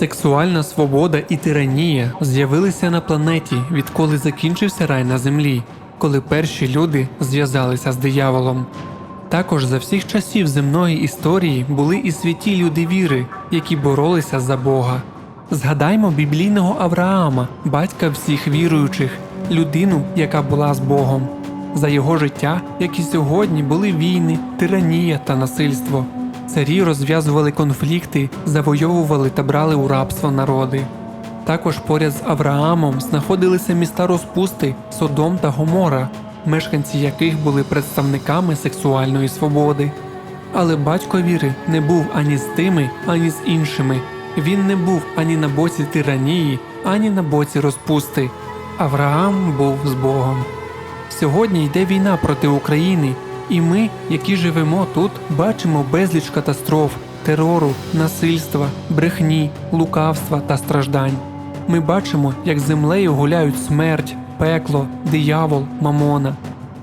Сексуальна свобода і тиранія з'явилися на планеті, відколи закінчився рай на землі, коли перші люди зв'язалися з дияволом. Також за всіх часів земної історії були і святі люди віри, які боролися за Бога. Згадаймо біблійного Авраама, батька всіх віруючих, людину, яка була з Богом. За його життя, як і сьогодні, були війни, тиранія та насильство. Царі розв'язували конфлікти, завойовували та брали у рабство народи. Також поряд з Авраамом знаходилися міста розпусти Содом та Гомора, мешканці яких були представниками сексуальної свободи. Але батько віри не був ані з тими, ані з іншими. Він не був ані на боці тиранії, ані на боці розпусти. Авраам був з Богом. Сьогодні йде війна проти України, і ми, які живемо тут, бачимо безліч катастроф, терору, насильства, брехні, лукавства та страждань. Ми бачимо, як землею гуляють смерть, пекло, диявол, мамона.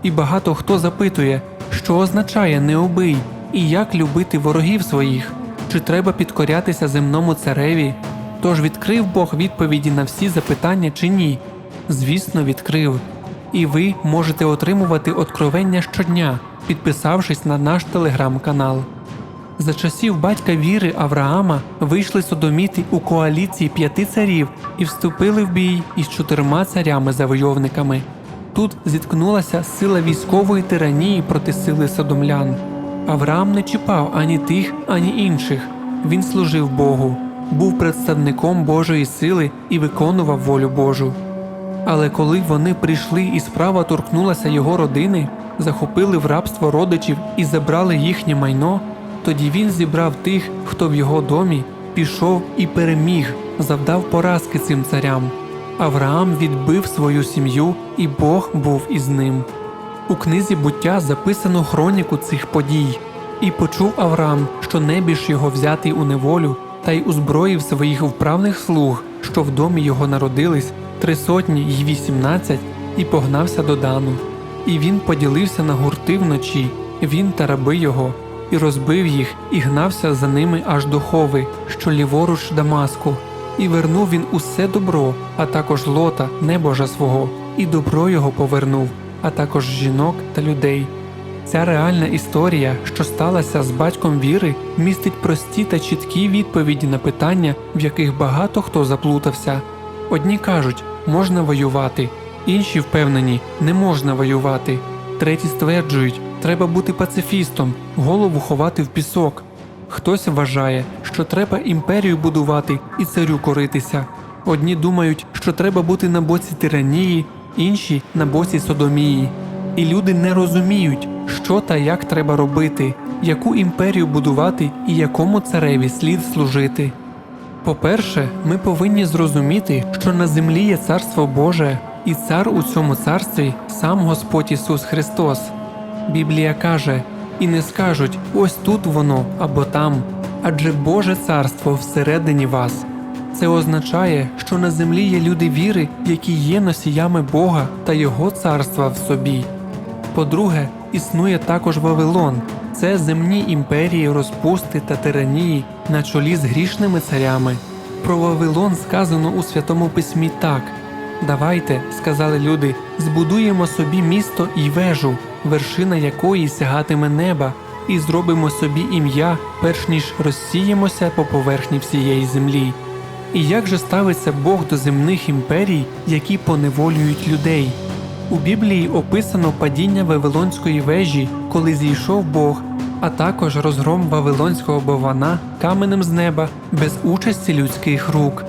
І багато хто запитує, що означає не убий, і як любити ворогів своїх, чи треба підкорятися земному цареві. Тож відкрив Бог відповіді на всі запитання чи ні? Звісно, відкрив. І ви можете отримувати откровення щодня, підписавшись на наш телеграм-канал. За часів батька віри Авраама вийшли содоміти у коаліції п'яти царів і вступили в бій із чотирма царями-завойовниками. Тут зіткнулася сила військової тиранії проти сили содомлян. Авраам не чіпав ані тих, ані інших. Він служив Богу, був представником Божої сили і виконував волю Божу. Але коли вони прийшли і справа торкнулася його родини, захопили в рабство родичів і забрали їхнє майно, тоді він зібрав тих, хто в його домі, пішов і переміг, завдав поразки цим царям. Авраам відбив свою сім'ю, і Бог був із ним. У книзі буття записано хроніку цих подій, і почув Авраам, що небіж його взятий у неволю, та й узброїв своїх вправних слуг, що в домі його народились, три сотні й вісімнадцять, і погнався до Дану. І він поділився на гурти вночі, він та раби його, і розбив їх, і гнався за ними аж до хови, що ліворуч Дамаску. І вернув він усе добро, а також лота, небожа свого, і добро його повернув, а також жінок та людей. Ця реальна історія, що сталася з батьком віри, містить прості та чіткі відповіді на питання, в яких багато хто заплутався. Одні кажуть, можна воювати, інші впевнені, не можна воювати. Треті стверджують, треба бути пацифістом, голову ховати в пісок. Хтось вважає, що треба імперію будувати і царю коритися. Одні думають, що треба бути на боці тиранії, інші на боці содомії. І люди не розуміють, що та як треба робити, яку імперію будувати і якому цареві слід служити. По-перше, ми повинні зрозуміти, що на землі є царство Боже, і цар у цьому царстві сам Господь Ісус Христос. Біблія каже: і не скажуть ось тут воно або там, адже Боже царство всередині вас. Це означає, що на землі є люди віри, які є носіями Бога та Його царства в собі. По-друге, існує також Вавилон, це земні імперії розпусти та тиранії на чолі з грішними царями. Про Вавилон сказано у Святому Письмі так: Давайте, сказали люди, збудуємо собі місто і вежу, вершина якої сягатиме неба, і зробимо собі ім'я, перш ніж розсіємося по поверхні всієї землі. І як же ставиться Бог до земних імперій, які поневолюють людей? У Біблії описано падіння Вавилонської вежі, коли зійшов Бог, а також розгром Вавилонського бована каменем з неба без участі людських рук.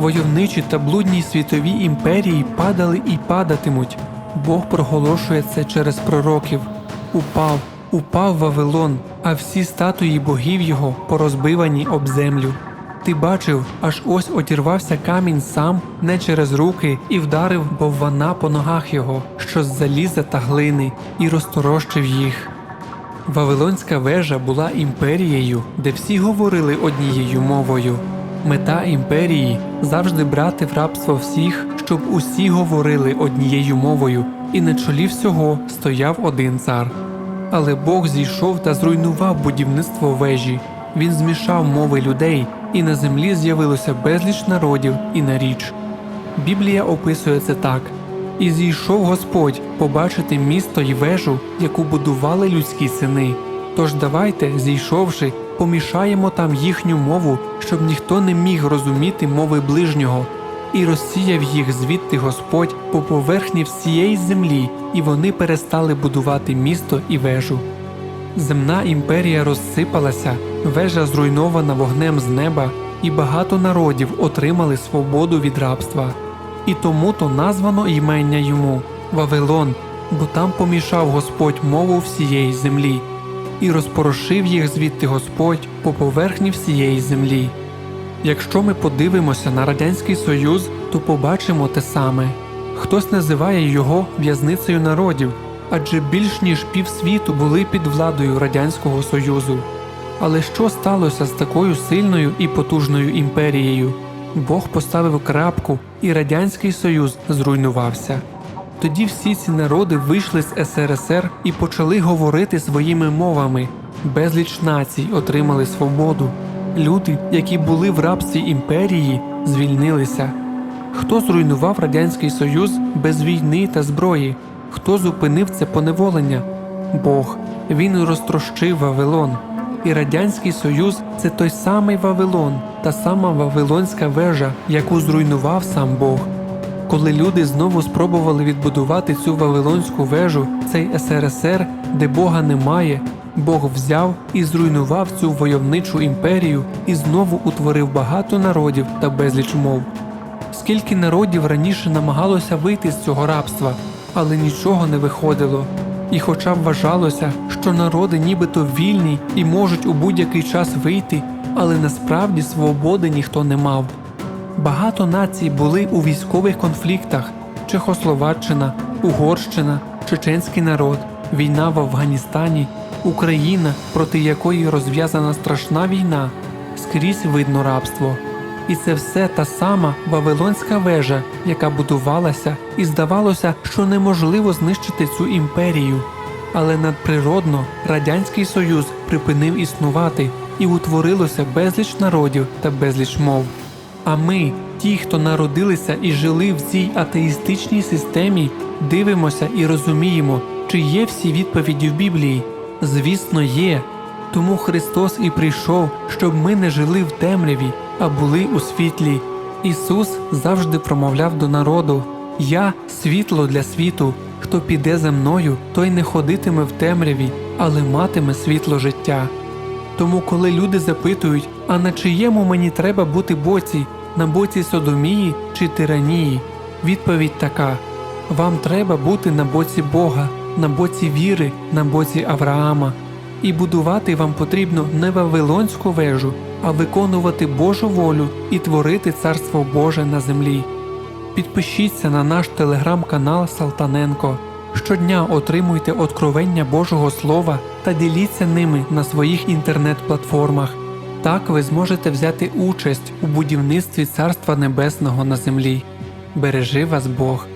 Войовничі та блудні світові імперії падали і падатимуть. Бог проголошує це через пророків. Упав, упав Вавилон, а всі статуї богів його порозбивані об землю. Ти бачив, аж ось одірвався камінь сам не через руки і вдарив боввана по ногах його, що з заліза та глини, і розторощив їх. Вавилонська вежа була імперією, де всі говорили однією мовою. Мета імперії завжди брати в рабство всіх, щоб усі говорили однією мовою, і на чолі всього стояв один цар. Але Бог зійшов та зруйнував будівництво вежі. Він змішав мови людей, і на землі з'явилося безліч народів і наріч. Біблія описує це так: і зійшов Господь побачити місто й вежу, яку будували людські сини. Тож давайте, зійшовши, помішаємо там їхню мову, щоб ніхто не міг розуміти мови ближнього. І розсіяв їх звідти Господь по поверхні всієї землі, і вони перестали будувати місто і вежу. Земна імперія розсипалася, вежа зруйнована вогнем з неба, і багато народів отримали свободу від рабства. І тому то названо імення йому Вавилон, бо там помішав Господь мову всієї землі, і розпорошив їх звідти Господь по поверхні всієї землі. Якщо ми подивимося на Радянський Союз, то побачимо те саме. Хтось називає його в'язницею народів, адже більш ніж півсвіту були під владою Радянського Союзу. Але що сталося з такою сильною і потужною імперією? Бог поставив крапку, і Радянський Союз зруйнувався. Тоді всі ці народи вийшли з СРСР і почали говорити своїми мовами. Безліч націй отримали свободу. Люди, які були в рабстві імперії, звільнилися. Хто зруйнував Радянський Союз без війни та зброї? Хто зупинив це поневолення? Бог. Він розтрощив Вавилон. І Радянський Союз це той самий Вавилон, та сама Вавилонська вежа, яку зруйнував сам Бог. Коли люди знову спробували відбудувати цю Вавилонську вежу, цей СРСР, де Бога немає, Бог взяв і зруйнував цю войовничу імперію і знову утворив багато народів та безліч мов. Скільки народів раніше намагалося вийти з цього рабства, але нічого не виходило. І хоча вважалося, що народи нібито вільні і можуть у будь-який час вийти, але насправді свободи ніхто не мав. Багато націй були у військових конфліктах: Чехословаччина, Угорщина, чеченський народ, війна в Афганістані, Україна, проти якої розв'язана страшна війна, скрізь видно рабство. І це все та сама Вавилонська вежа, яка будувалася, і здавалося, що неможливо знищити цю імперію. Але надприродно Радянський Союз припинив існувати і утворилося безліч народів та безліч мов. А ми, ті, хто народилися і жили в цій атеїстичній системі, дивимося і розуміємо, чи є всі відповіді в Біблії. Звісно, є. Тому Христос і прийшов, щоб ми не жили в темряві, а були у світлі. Ісус завжди промовляв до народу: Я світло для світу. Хто піде за мною, той не ходитиме в темряві, але матиме світло життя. Тому, коли люди запитують, а на чиєму мені треба бути боці, на боці Содомії чи тиранії, відповідь така: вам треба бути на боці Бога, на боці віри, на боці Авраама. І будувати вам потрібно не Вавилонську вежу, а виконувати Божу волю і творити Царство Боже на землі. Підпишіться на наш телеграм-канал Салтаненко. Щодня отримуйте откровення Божого Слова та діліться ними на своїх інтернет-платформах. Так ви зможете взяти участь у будівництві Царства Небесного на землі. Бережи вас Бог!